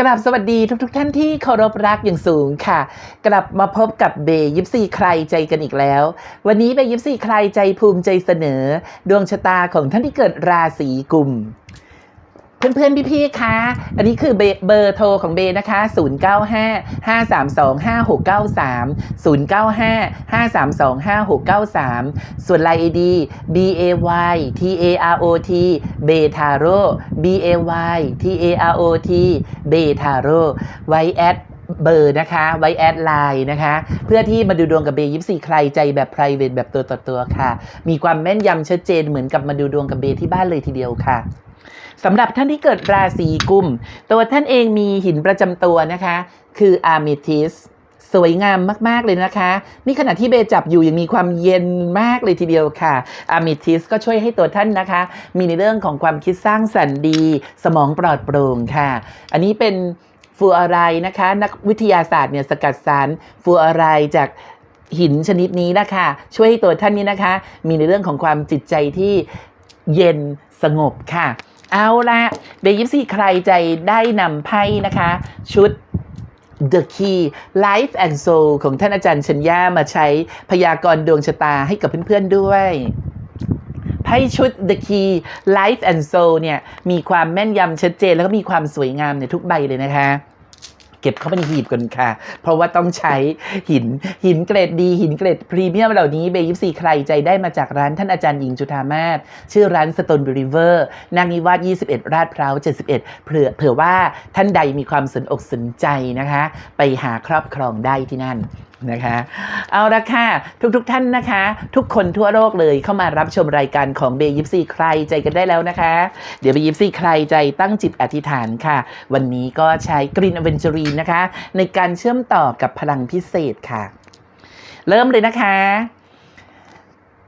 กลับสวัสดีทุกทท่านที่เคารพรักอย่างสูงค่ะ กลับมาพบกับเบย์ยิปซีใครใจกันอีกแล้ว วันนี้เบย์ยิปซีใครใจภูมิใจเสนอ ดวงชะตาของท่านที่เกิดราศีกุม เพื่อนๆ พี่ๆ คะ อันนี้คือเบอร์โทรของเบนะคะ 095 532 5693 095 532 5693 ส่วน Line ID B A Y T A R O T เบทาโร่ B A Y T A R O T เบทาโร่ไว้แอดเบอร์นะคะ ไว้แอดไลน์นะคะ เพื่อที่มาดูดวงกับเบยิปซีใครใจแบบ p r i v a t แบบตัวต่อตัวค่ะ มีความแม่นยำชัดเจนเหมือนกับมาดูดวงกับเบที่บ้านเลยทีเดียวค่ะ สำหรับท่านที่เกิดราศีกุม ตัวท่านเองมีหินประจำตัวนะคะ คืออาร์มิทิสสวยงามมาก ๆ เลยนะคะ นี่ขณะที่เบจับอยู่ยังมีความเย็นมากเลยทีเดียวค่ะอาร์มิทิสก็ช่วยให้ตัวท่านนะคะ มีในเรื่องของความคิดสร้างสรรค์ดี สมองปลอดโปร่งค่ะ อันนี้เป็นฟูอารนะคะ นักวิทยาศาสตร์เนี่ยสกัดสารฟูอารจากหินชนิดนี้นะคะ ช่วยให้ตัวท่านนี้นะคะ มีในเรื่องของความจิตใจที่เย็นสงบค่ะ เอาละเบยิปซี่ใครใจได้นำไพ่นะคะ ชุด The Key Life and Soul ของท่านอาจารย์ชัญญามาใช้พยากรณ์ดวงชะตาให้กับเพื่อนๆด้วยไพ่ชุด The Key Life and Soul เนี่ย มีความแม่นยำชัดเจน แล้วก็มีความสวยงามในทุกใบเลยนะคะ เก็บเข้าไปในหีบก่อนค่ะ เพราะว่าต้องใช้หินหินเกรดดี หินเกรดพรีเมียมเหล่านี้เบยิปซีใครใจได้มาจากร้านท่านอาจารย์หญิงจุธามาศชื่อร้านสโตนบริเวอร์นางนิวาส21 ราดพร้าว71เผื่อเผื่อว่าท่านใดมีความสนอกสนใจนะคะ ไปหาครอบครองได้ที่นั่นนะคะเอาละค่ะทุกๆทท่านนะคะ ทุกคนทั่วโลกเลยเข้ามารับชมรายการของเบยิปซีใครใจกันได้แล้วนะคะ เดี๋ยวเบยิปซีใครใจตั้งจิตอธิษฐานค่ะ วันนี้ก็ใช้กรีนอเวนจอรีนะคะ ในการเชื่อมต่อกับพลังพิเศษค่ะ เริ่มเลยนะคะ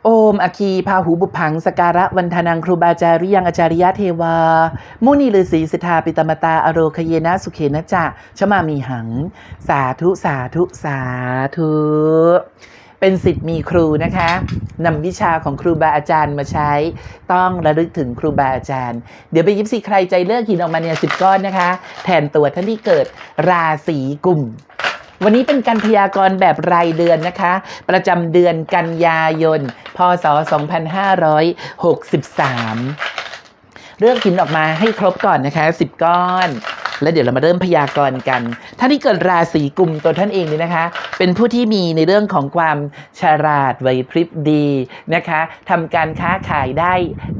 โอมอคีพาหูบุพังสการะวันทนังครูบาจาริยังอาจาริยะเทวา มุนีฤาษีสิทธาปิตมตาอโรคเยนะสุเขนะจะชมามีหัง สาธุสาธุสาธุเป็นสิทธิ์มีครูนะคะนำวิชาของครูบาอาจารย์มาใช้ ต้องระลึกถึงครูบาอาจารย์ เดี๋ยวไปยิบซีใครใจเลือกหินออกมาเนี่ยสิบก้อนนะคะ แทนตัวท่านที่เกิดราศีกุม วันนี้เป็นการพยากรณ์แบบรายเดือนนะคะ ประจำเดือนกันยายน พศ 2563 เลือกหินออกมาให้ครบก่อนนะคะ 10 ก้อน แล้วเดี๋ยวเรามาเริ่มพยากรณ์กัน ท่านที่เกิดราศีกุมตัวท่านเองนี่นะคะ เป็นผู้ที่มีในเรื่องของความฉลาดไหวพริบดีนะคะทำการค้าขายได้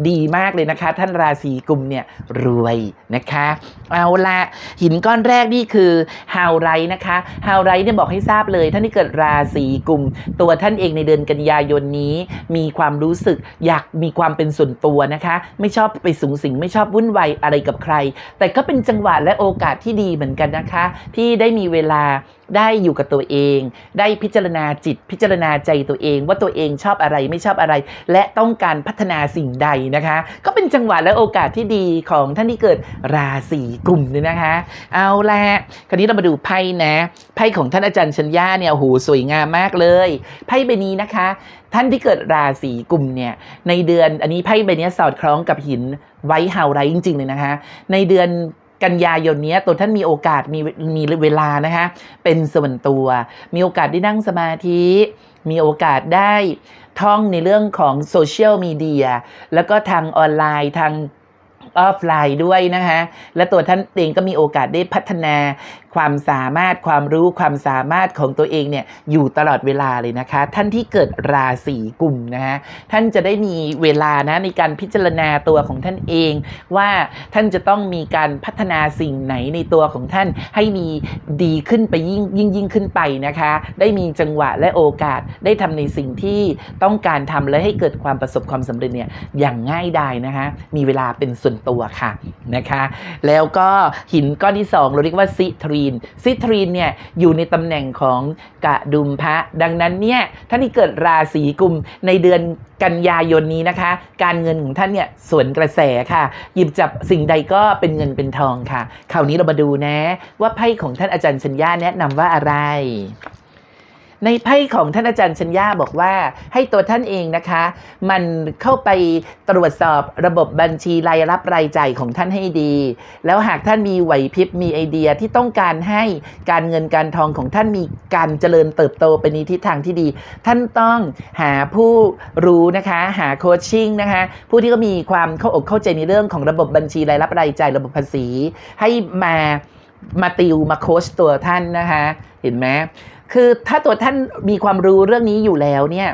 ดีมากเลยนะคะ ท่านราศีกุมเนี่ยรวยนะคะเอาละหินก้อนแรกนี่คือฮาวไรท์นะคะฮาวไรท์เนี่ยบอกให้ทราบเลยท่านที่เกิดราศีกุม ตัวท่านเองในเดือนกันยายนนี้ มีความรู้สึกอยากมีความเป็นส่วนตัวนะคะ ไม่ชอบไปสูงสิงไม่ชอบวุ่นวายอะไรกับใคร แต่ก็เป็นจังหวะและโอโอกาสที่ดีเหมือนกันนะคะ ที่ได้มีเวลาได้อยู่กับตัวเอง ได้พิจารณาจิตพิจารณาใจตัวเอง ว่าตัวเองชอบอะไรไม่ชอบอะไร และต้องการพัฒนาสิ่งใดนะคะ ก็เป็นจังหวะและโอกาสที่ดีของท่านที่เกิดราศีกลุ่มเนี่ยนะคะ เอาละคราวนี้เรามาดูไพ่นะไพ่ของท่านอาจารย์ชัญญาเนี่ยโหสวยงามมากเลยไพ่ใบนี้นะคะ ท่านที่เกิดราศีกลุ่มเนี่ยในเดือนอันนี้ไพ่ใบนี้สอดคล้องกับหินไวท์เฮาไรจริงๆเลยนะคะ ในเดือน กันยายนนี้ตัวท่านมีโอกาสมีมีเวลานะคะเป็นส่วนตัว มีโอกาสได้นั่งสมาธิ มีโอกาสได้ท่องในเรื่องของโซเชียลมีเดียแล้วก็ทางออนไลน์ทางออฟไลน์ด้วยนะคะและตัวท่านเองก็มีโอกาสได้พัฒนา ความสามารถความรู้ความสามารถของตัวเองเนี่ยอยู่ตลอดเวลาเลยนะคะ ท่านที่เกิดราศีกุมนะคะท่านจะได้มีเวลานะในการพิจารณาตัวของท่านเอง ว่าท่านจะต้องมีการพัฒนาสิ่งไหนในตัวของท่านให้มีดีขึ้นไปยิ่งยิ่งยิ่งขึ้นไปนะคะ ได้มีจังหวะและโอกาสได้ทำในสิ่งที่ต้องการทำและให้เกิดความประสบความสำเร็จเนี่ยอย่างง่ายดายนะคะมีเวลาเป็นส่วนตัวค่ะนะคะ แล้วก็หินก้อนที่สองเราเรียกว่าซิทรีนซิทรีนเนี่ยอยู่ในตำแหน่งของกระดุมพระดังนั้นเนี่ยท่านที่เกิดราศีกุมในเดือนกันยายนนี้นะคะ การเงินของท่านเนี่ยสวนกระแสค่ะ หยิบจับสิ่งใดก็เป็นเงินเป็นทองค่ะคราวนี้เรามาดูนะ ว่าไพ่ของท่านอาจารย์ชัญญาแนะนำว่าอะไร ในไพ่ของท่านอาจารย์ชัญญาบอกว่า ให้ตัวท่านเองนะคะ มันเข้าไปตรวจสอบระบบบัญชีรายรับรายจ่ายของท่านให้ดี แล้วหากท่านมีไหวพริบมีไอเดียที่ต้องการให้การเงินการทองของท่านมีการเจริญเติบโตไปในทิศทางที่ดี ท่านต้องหาผู้รู้นะคะ หาโคชชิ่งนะคะ ผู้ที่ก็มีความเข้าอกเข้าใจในเรื่องของระบบบัญชีรายรับรายจ่ายระบบภาษี ให้มามาติวมาโคชตัวท่านนะคะ เห็นไหม คือถ้าตัวท่านมีความรู้เรื่องนี้อยู่แล้วเนี่ย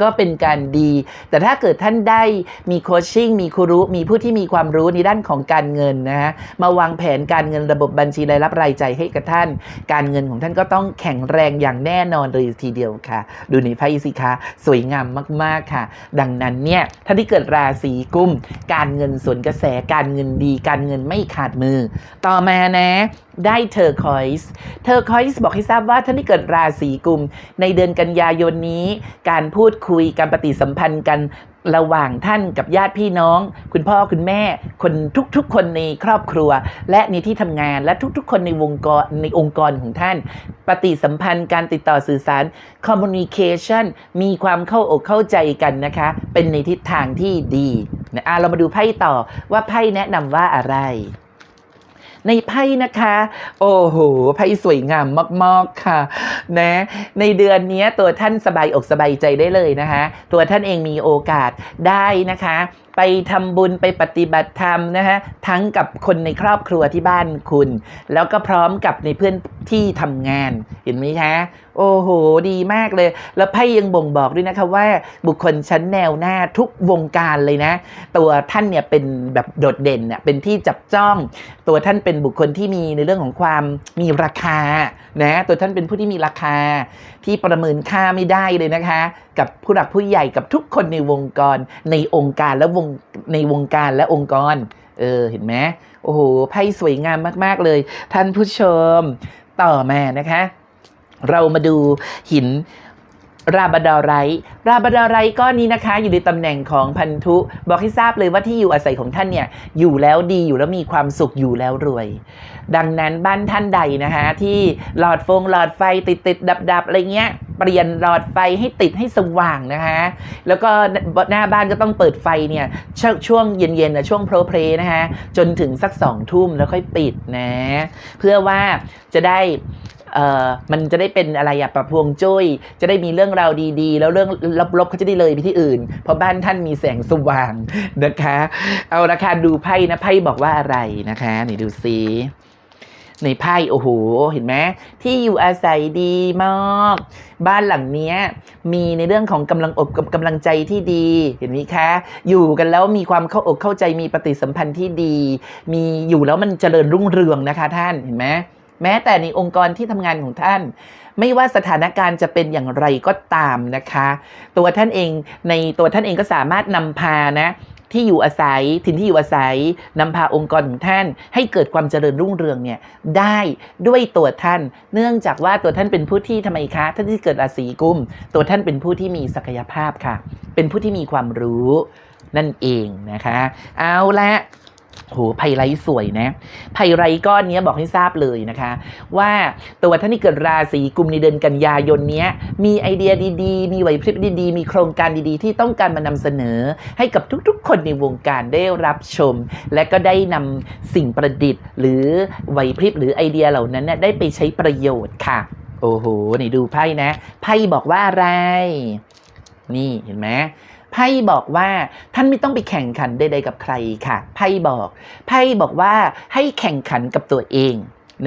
ก็เป็นการดี แต่ถ้าเกิดท่านได้มีโคชชิ่งมีครูรู้มีผู้ที่มีความรู้ในด้านของการเงินนะฮะมาวางแผนการเงินระบบบัญชีรายรับรายจ่ายให้กับท่าน การเงินของท่านก็ต้องแข็งแรงอย่างแน่นอนเลยทีเดียวค่ะ ดูในไพ่สิคะสวยงามมากๆค่ะ ดังนั้นเนี่ยท่านที่เกิดราศีกุม การเงินสวนกระแสการเงินดี การเงินไม่ขาดมือ ต่อมานะได้เทอร์คอยส์ เทอร์คอยส์บอกให้ทราบว่าท่านที่เกิดราศีกุม ในเดือนกันยายนนี้ การพูดคุยการปฏิสัมพันธ์กันระหว่างท่านกับญาติพี่น้อง คุณพ่อคุณแม่ คนทุกๆ คนในครอบครัว และในที่ทำงานและทุกๆ คนในวงกรในองค์กรของท่าน ปฏิสัมพันธ์การติดต่อสื่อสาร communication มีความเข้าอกเข้าใจกันนะคะ เป็นในทิศทางที่ดีนะอะเรามาดูไพ่ต่อว่าไพ่แนะนำว่าอะไร ในไพ่นะคะ โอ้โหไพ่สวยงามมาก ๆ ค่ะนะในเดือนนี้ตัวท่านสบายอกสบายใจได้เลยนะคะ ตัวท่านเองมีโอกาสได้นะคะ ไปทำบุญไปปฏิบัติธรรมนะคะทั้งกับคนในครอบครัวที่บ้านคุณ แล้วก็พร้อมกับในเพื่อนที่ทำงานเห็นไหมคะโอ้โห ดีมากเลย แล้วไพ่ยังบ่งบอกด้วยนะคะว่าบุคคลชั้นแนวหน้าทุกวงการเลยนะ ตัวท่านเนี่ยเป็นแบบโดดเด่นน่ะเป็นที่จับจ้อง ตัวท่านเป็นบุคคลที่มีในเรื่องของความมีราคานะตัวท่านเป็นผู้ที่มีราคา ที่ประเมินค่าไม่ได้เลยนะคะ กับผู้หลักผู้ใหญ่กับทุกคนในวงกรในองค์การและวงในวงการและองค์กร เออ เห็นไหมโอ้โห ไพ่สวยงามมาก ๆ เลย ท่านผู้ชม ต่อมานะคะ เรามาดูหิน ราบดอไรราบดอไรก้อนนี้นะคะ อยู่ในตำแหน่งของพันธุ บอกให้ทราบเลยว่าที่อยู่อาศัยของท่านเนี่ยอยู่แล้วดีอยู่แล้วมีความสุขอยู่แล้วรวย ดังนั้นบ้านท่านใดนะคะ ที่หลอดฟงหลอดไฟติดติดดับดับอะไรเงี้ยเปลี่ยนหลอดไฟให้ติดให้สว่างนะคะ แล้วก็หน้าบ้านก็ต้องเปิดไฟเนี่ยชช่วงเย็นๆนะช่วงโพรเพลนะคะจนถึงสักสองทุ่มแล้วค่อยปิดนะ เพื่อว่าจะได้ เออมันจะได้เป็นอะไรอะประพวงจุ้ย จะได้มีเรื่องราวดีๆ แล้วเรื่องลบๆเขาจะได้เลยไปที่อื่น เพราะบ้านท่านมีแสงสว่างนะคะ เอาราคาดูไพ่นะไพ่บอกว่าอะไรนะคะนี่ดูซิในไพ่โอ้โห เห็นไหมที่อยู่อาศัยดีมากบ้านหลังเนี้ย มีในเรื่องของกำลังอกกับกำลังใจที่ดี เห็นไหมคะ อยู่กันแล้วมีความเข้าอกเข้าใจมีปฏิสัมพันธ์ที่ดี มีอยู่แล้วมันเจริญรุ่งเรืองนะคะท่านเห็นไหม แม้แต่ในองค์กรที่ทำงานของท่าน ไม่ว่าสถานการณ์จะเป็นอย่างไรก็ตามนะคะ ตัวท่านเองในตัวท่านเองก็สามารถนำพานะที่อยู่อาศัยถิ่นที่อยู่อาศัยนำพาองค์กรของท่าน ให้เกิดความเจริญรุ่งเรืองเนี่ยได้ด้วยตัวท่าน เนื่องจากว่าตัวท่านเป็นผู้ที่ทำไมคะท่านที่เกิดราศีกุม ตัวท่านเป็นผู้ที่มีศักยภาพค่ะ เป็นผู้ที่มีความรู้นั่นเองนะคะ เอาละ โหไพไลท์สวยนะไพไรก้อนนี้บอกให้ทราบเลยนะคะ ว่าตัวท่านที่เกิดราศีกุมในเดือนกันยายนนี้มีไอเดียดีๆ มีไหวพริบดีๆ มีโครงการดีๆ ที่ต้องการมานำเสนอ ให้กับทุกๆ คนในวงการได้รับชม และก็ได้นำสิ่งประดิษฐ์ หรือไหวพริบหรือไอเดียเหล่านั้นเน่ยได้ไปใช้ประโยชน์ค่ะ โอ้โหนี่ดูไพ่นะ ไพ่บอกว่าอะไร นี่เห็นไหม ไพ่บอกว่าท่านไม่ต้องไปแข่งขันใดๆกับใครค่ะไพ่บอกไพ่บอกว่าให้แข่งขันกับตัวเอง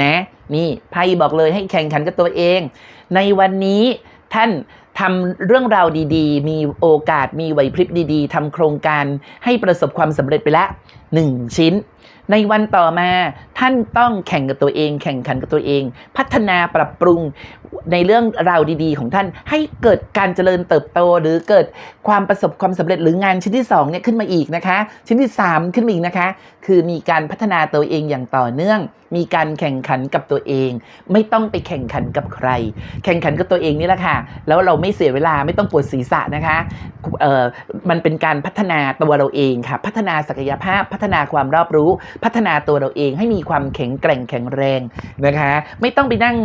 นะนี่ไพ่บอกเลยให้แข่งขันกับตัวเอง ในวันนี้ท่านทำเรื่องราวดีๆ มีโอกาสมีไหวพริบดีๆทำโครงการให้ประสบความสำเร็จไปละหนึ่งชิ้น ในวันต่อมา ท่านต้องแข่งกับตัวเอง แข่งขันกับตัวเอง พัฒนาปรับปรุงในเรื่องราวดีๆ ของท่านให้เกิดการเจริญเติบโต หรือเกิดความประสบความสำเร็จหรืองานชิ้นที่สองเนี่ยขึ้นมาอีกนะคะ ชิ้นที่สามขึ้นมาอีกนะคะ คือมีการพัฒนาตัวเองอย่างต่อเนื่อง มีการแข่งขันกับตัวเอง ไม่ต้องไปแข่งขันกับใคร แข่งขันกับตัวเองนี่แหละค่ะ แล้วเราไม่เสียเวลาไม่ต้องปวดศีรษะนะคะเอ่อมันเป็นการพัฒนาตัวเราเองค่ะ พัฒนาศักยภาพพัฒนาความรอบรู้ พัฒนาตัวเราเองให้มีความแข็งแกร่งแข็งแรงนะคะ ไม่ต้องไปนั่ง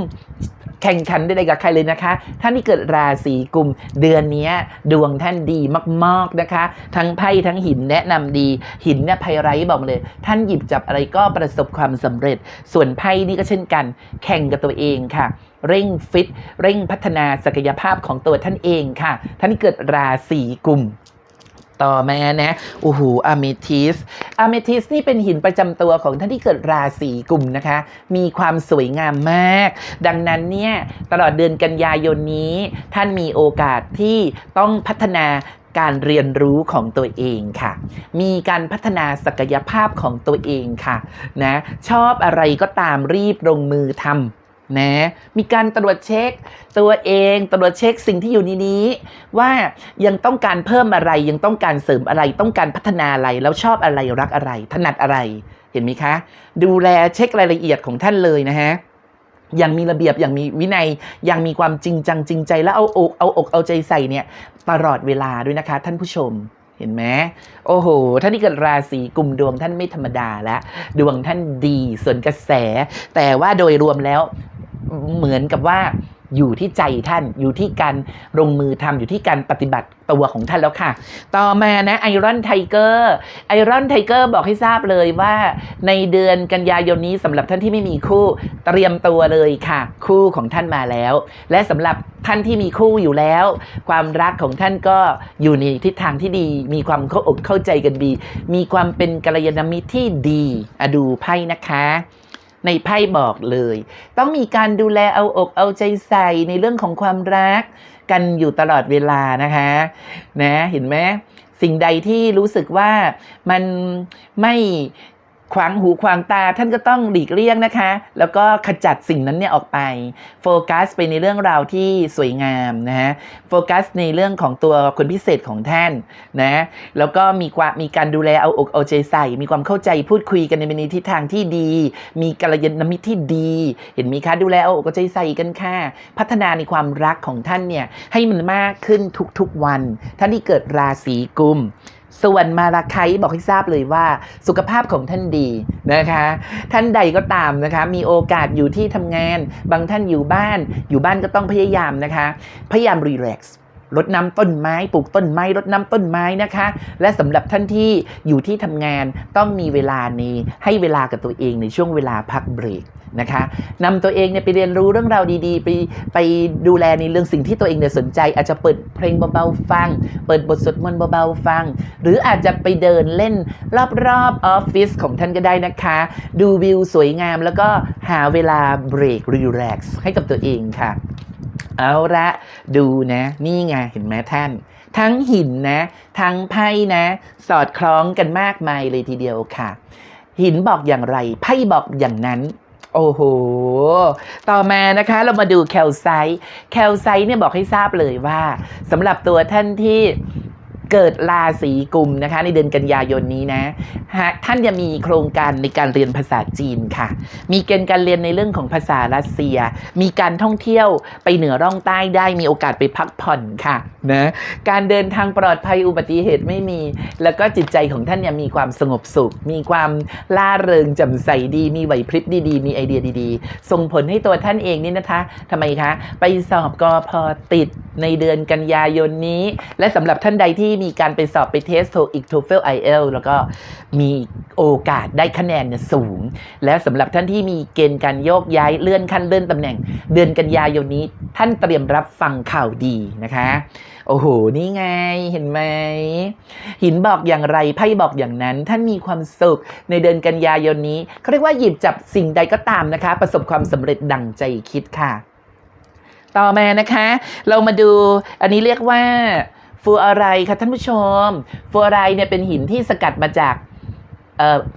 แข่งขันใดๆกับใครเลยนะคะ ท่านที่เกิดราศีกุมเดือนนี้ดวงท่านดีมากๆนะคะ ทั้งไพ่ทั้งหินแนะนำดี หินเนี่ยไพไรบอกเลย ท่านหยิบจับอะไรก็ประสบความสำเร็จ ส่วนไพ่นี่ก็เช่นกัน แข่งกับตัวเองค่ะเร่งฟิต เร่งพัฒนาศักยภาพของตัวท่านเองค่ะ ท่านที่เกิดราศีกุม ต่อมานะโอ้โหอะเมทิสอะเมทิสนี่เป็นหินประจำตัวของท่านที่เกิดราศีกุมนะคะ มีความสวยงามมาก ดังนั้นเนี่ยตลอดเดือนกันยายนนี้ ท่านมีโอกาสที่ต้องพัฒนาการเรียนรู้ของตัวเองค่ะ มีการพัฒนาศักยภาพของตัวเองค่ะนะชอบอะไรก็ตามรีบลงมือทำ นะมีการตรวจเช็ค ตัวเองตรวจเช็คสิ่งที่อยู่ในนี้ ว่ายังต้องการเพิ่มอะไรยังต้องการเสริมอะไรต้องการพัฒนาอะไรแล้วชอบอะไรรักอะไร ถนัดอะไรเห็นไหมคะ ดูแลเช็ครายละเอียดของท่านเลยนะฮะอย่างมีระเบียบอย่างมีวินัยอย่างมีความจริงจังจริงใจ และเอาอกเอาอกเอาใจใส่เนี่ยตลอดเวลาด้วยนะคะ ท่านผู้ชมเห็นไหมโอ้โหท่านที่เกิดราศีกลุ่มดวงท่านไม่ธรรมดาแล้วดวงท่านดีส่วนกระแส แต่ว่าโดยรวมแล้ว เหมือนกับว่าอยู่ที่ใจท่านอยู่ที่การลงมือทำอยู่ที่การปฏิบัติตัวของท่านแล้วค่ะ ต่อมานะไอรอนไทเกอร์ไอรอนไทเกอร์บอกให้ทราบเลยว่าในเดือนกันยายนนี้สำหรับท่านที่ไม่มีคู่เตรียมตัวเลยค่ะ คู่ของท่านมาแล้ว และสำหรับท่านที่มีคู่อยู่แล้ว ความรักของท่านก็อยู่ในทิศทางที่ดี มีความเข้าอกเข้าใจกันดี มีความเป็นกัลยาณมิตรที่ดีอะดูไพ่นะคะ ในไพ่บอกเลย ต้องมีการดูแลเอาอกเอาใจใส่ในเรื่องของความรัก กันอยู่ตลอดเวลานะคะนะเห็นไหมสิ่งใดที่รู้สึกว่ามันไม่ ขวางหูขวางตาท่านก็ต้องหลีกเลี่ยงนะคะ แล้วก็ขจัดสิ่งนั้นเนี่ยออกไป โฟกัสไปในเรื่องราวที่สวยงามนะฮะโฟกัสในเรื่องของตัวคนพิเศษของท่านนะแล้วก็มีความมีการดูแลเอาอกเอาใจใส่ มีความเข้าใจพูดคุยกันในทิศทางที่ดี มีกัลยาณมิตรที่ดี เห็นไหมคะดูแลเอาอกเอาใจใส่กันค่ะ พัฒนาในความรักของท่านเนี่ยให้มันมากขึ้นทุกๆวัน ท่านที่เกิดราศีกุม ส่วนมาราไคบอกให้ทราบเลยว่าสุขภาพของท่านดีนะคะ ท่านใดก็ตามนะคะ มีโอกาสอยู่ที่ทำงาน บางท่านอยู่บ้าน อยู่บ้านก็ต้องพยายามนะคะ พยายามรีแลกซ์ รดน้ำต้นไม้ ปลูกต้นไม้รดน้ำต้นไม้นะคะ และสำหรับท่านที่อยู่ที่ทำงานต้องมีเวลานี้ให้เวลากับตัวเองในช่วงเวลาพักเบรกนะคะนำตัวเองเนี่ยไปเรียนรู้เรื่องราวดีๆ ไปไปดูแลในเรื่องสิ่งที่ตัวเองเนี่ยสนใจ อาจจะเปิดเพลงเบาๆฟัง เปิดบทสวดมนต์เบาๆฟัง หรืออาจจะไปเดินเล่นรอบๆออฟฟิศของท่านก็ได้นะคะ ดูวิวสวยงามแล้วก็หาเวลาเบรกรีแลกซ์ให้กับตัวเองค่ะ เอาละดูนะ นี่ไงเห็นไหมท่าน ทั้งหินนะ ทั้งไพ่นะ สอดคล้องกันมากมายเลยทีเดียวค่ะ หินบอกอย่างไร ไพ่บอกอย่างนั้นโอ้โห ต่อมานะคะเรามาดูแคลไซต์แคลไซต์เนี่ยบอกให้ทราบเลยว่าสำหรับตัวท่านที่ เกิดราศีกุมนะคะ ในเดือนกันยายนนี้นะหากท่านจะมีโครงการในการเรียนภาษาจีนค่ะ มีเกณฑ์การเรียนในเรื่องของภาษารัสเซีย มีการท่องเที่ยวไปเหนือร่องใต้ได้มีโอกาสไปพักผ่อนค่ะนะการเดินทางปลอดภัยอุบัติเหตุไม่มี แล้วก็จิตใจของท่านเนี่ยมีความสงบสุข มีความล่าเริงแจ่มใสดี มีไหวพริบดีๆ มีไอเดียดีๆ ส่งผลให้ตัวท่านเองนี่นะคะทำไมคะ ไปสอบกอพอติดในเดือนกันยายนนี้ และสำหรับท่านใดที่มีการไปสอบไปเทสโทอีก TOEFL IELTS แล้วก็มีโอกาสได้คะแนนเนี่ยสูง และสำหรับท่านที่มีเกณฑ์การโยกย้ายเลื่อนขั้นเลื่อนตำแหน่ง เดือนกันยายนนี้ ท่านเตรียมรับฟังข่าวดีนะคะ โอ้โห นี่ไงเห็นไหม หินบอกอย่างไรไพ่บอกอย่างนั้น ท่านมีความสุขในเดือนกันยายนนี้เขาเรียกว่าหยิบจับสิ่งใดก็ตามนะคะ ประสบความสำเร็จดังใจคิดค่ะ ต่อมานะคะ เรามาดูอันนี้เรียกว่า ฟูอะไรคะท่านผู้ชม ฟูอะไรเนี่ยเป็นหินที่สกัดมาจาก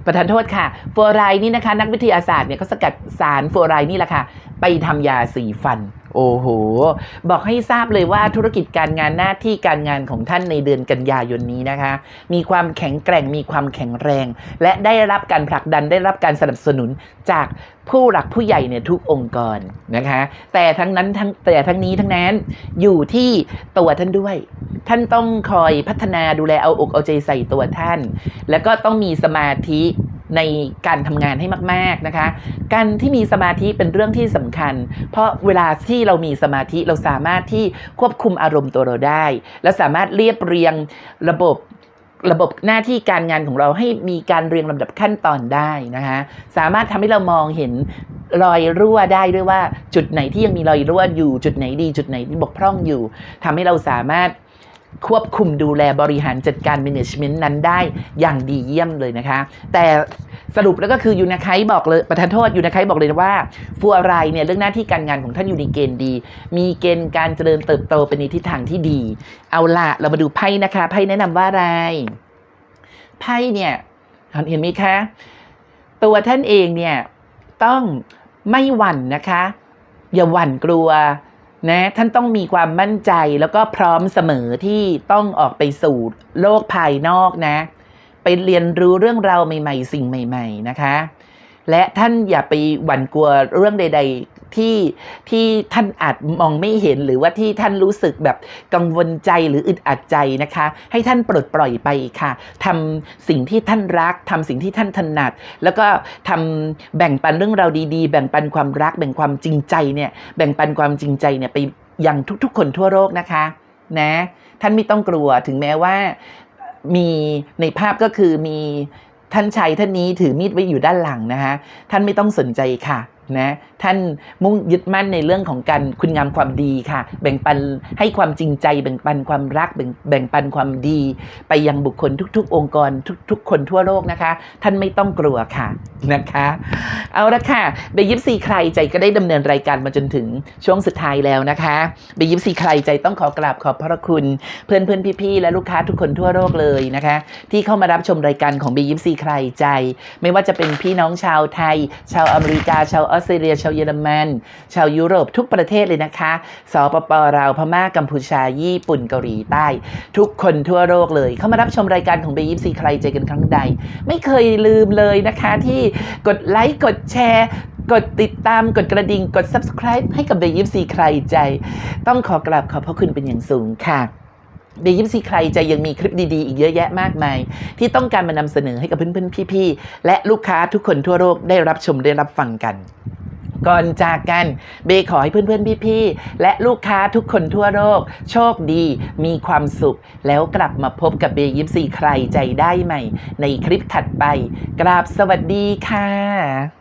ประทานโทษค่ะฟูอะไรนี่นะคะ นักวิทยาศาสตร์เนี่ยเขาสกัดสารฟูอะไรนี่แหละค่ะ ไปทำยาสีฟัน โอ้โห บอกให้ทราบเลยว่าธุรกิจการงานหน้าที่การงานของท่านในเดือนกันยายนนี้นะคะ มีความแข็งแกร่งมีความแข็งแรง และได้รับการผลักดันได้รับการสนับสนุนจากผู้หลักผู้ใหญ่เนี่ยทุกองค์กรนะคะ แต่ทั้งนั้นทั้งแต่ทั้งนี้ทั้งนั้นอยู่ที่ตัวท่านด้วย ท่านต้องคอยพัฒนาดูแลเอาอกเอาใจใส่ตัวท่าน แล้วก็ต้องมีสมาธิ ในการทำงานให้มาก ๆนะคะ การที่มีสมาธิเป็นเรื่องที่สำคัญ เพราะเวลาที่เรามีสมาธิเราสามารถที่ควบคุมอารมณ์ตัวเราได้ และสามารถเรียบเรียงระบบระบบหน้าที่การงานของเราให้มีการเรียงลำดับขั้นตอนได้นะคะ สามารถทำให้เรามองเห็นรอยรั่วได้ด้วยว่าจุดไหนที่ยังมีรอยรั่วอยู่ จุดไหนดี จุดไหนบกพร่องอยู่ทำให้เราสามารถ ควบคุมดูแลบริหารจัดการ management นั้นได้อย่างดีเยี่ยมเลยนะคะ แต่สรุปแล้วก็คือยูนาไคบอกเลยประธานโทษยูนาไคบอกเลยว่าฟัวไรายเนี่ยเรื่องหน้าที่การงานของท่านอยู่ในเกณฑ์ดี มีเกณฑ์การเจริญเติบโตเป็นในทิศทางที่ดี เอาละเรามาดูไพ่นะคะ ไพ่แนะนำว่าอะไร ไพ่เนี่ยเห็นไหมคะ ตัวท่านเองเนี่ยต้องไม่หวั่นนะคะ อย่าหวั่นกลัว นะท่านต้องมีความมั่นใจแล้วก็พร้อมเสมอที่ต้องออกไปสู่โลกภายนอกนะ ไปเรียนรู้เรื่องราวใหม่ ๆ สิ่งใหม่ ๆ นะคะ และท่านอย่าไปหวั่นกลัวเรื่องใด ๆ ที่ที่ท่านอาจมองไม่เห็นหรือว่าที่ท่านรู้สึกแบบกังวลใจหรืออึดอัดใจนะคะ ให้ท่านปลดปล่อยไปค่ะทำสิ่งที่ท่านรักทำสิ่งที่ท่านถนัด แล้วก็ทำแบ่งปันเรื่องราวดีๆ แบ่งปันความรัก แบ่งความจริงใจเนี่ยแบ่งปันความจริงใจเนี่ยไปยังทุกๆ คนทั่วโลกนะคะนะท่านไม่ต้องกลัวถึงแม้ว่ามีในภาพก็คือมีท่านชายท่านนี้ถือมีดไว้อยู่ด้านหลังนะคะท่านไม่ต้องสนใจค่ะ นะท่านมุ่งยึดมั่นในเรื่องของการคุณงามความดีค่ะ แบ่งปันให้ความจริงใจ แบ่งปันความรักแบ่งแบ่งปันความดี ไปยังบุคคลทุก ๆ องค์กรทุก ๆ คนทั่วโลกนะคะ ท่านไม่ต้องกลัวค่ะนะคะ เอาละค่ะเบยิปซีใครใจก็ได้ดำเนินรายการมาจนถึงช่วงสุดท้ายแล้วนะคะเบยิปซีใครใจต้องขอกราบขอบพระคุณ เพื่อนเพื่อนพี่ๆและลูกค้าทุกคนทั่วโลกเลยนะคะ ที่เข้ามารับชมรายการของเบยิปซีใครใจ ไม่ว่าจะเป็นพี่น้องชาวไทย ชาวอเมริกาชาวออสเตรเลีย ชาวเยอรมัน ชาวยุโรปทุกประเทศเลยนะคะสปปลาพม่ากัมพูชาญี่ปุ่นเกาหลีใต้ ทุกคนทั่วโลกเลย เข้ามารับชมรายการของเบยิปซีใครใจกันครั้งใด ไม่เคยลืมเลยนะคะที่กดไลค์กดแชร์กดติดตามกดกระดิ่งกด subscribe ให้กับเบยิปซีใครใจ ต้องขอกราบขอบพระคุณเป็นอย่างสูงค่ะ เบยิปซีใครใจยังมีคลิปดี ๆ อีกเยอะแยะมากมาย ที่ต้องการมานำเสนอให้กับเพื่อนๆพี่ๆ และลูกค้าทุกคนทั่วโลกได้รับชมได้รับฟังกัน ก่อนจากกันเบขอให้เพื่อนๆพี่ๆ และลูกค้าทุกคนทั่วโลกโชคดี มีความสุข แล้วกลับมาพบกับเบยิปซีใครใจได้ใหม่ ในคลิปถัดไป กราบสวัสดีค่ะ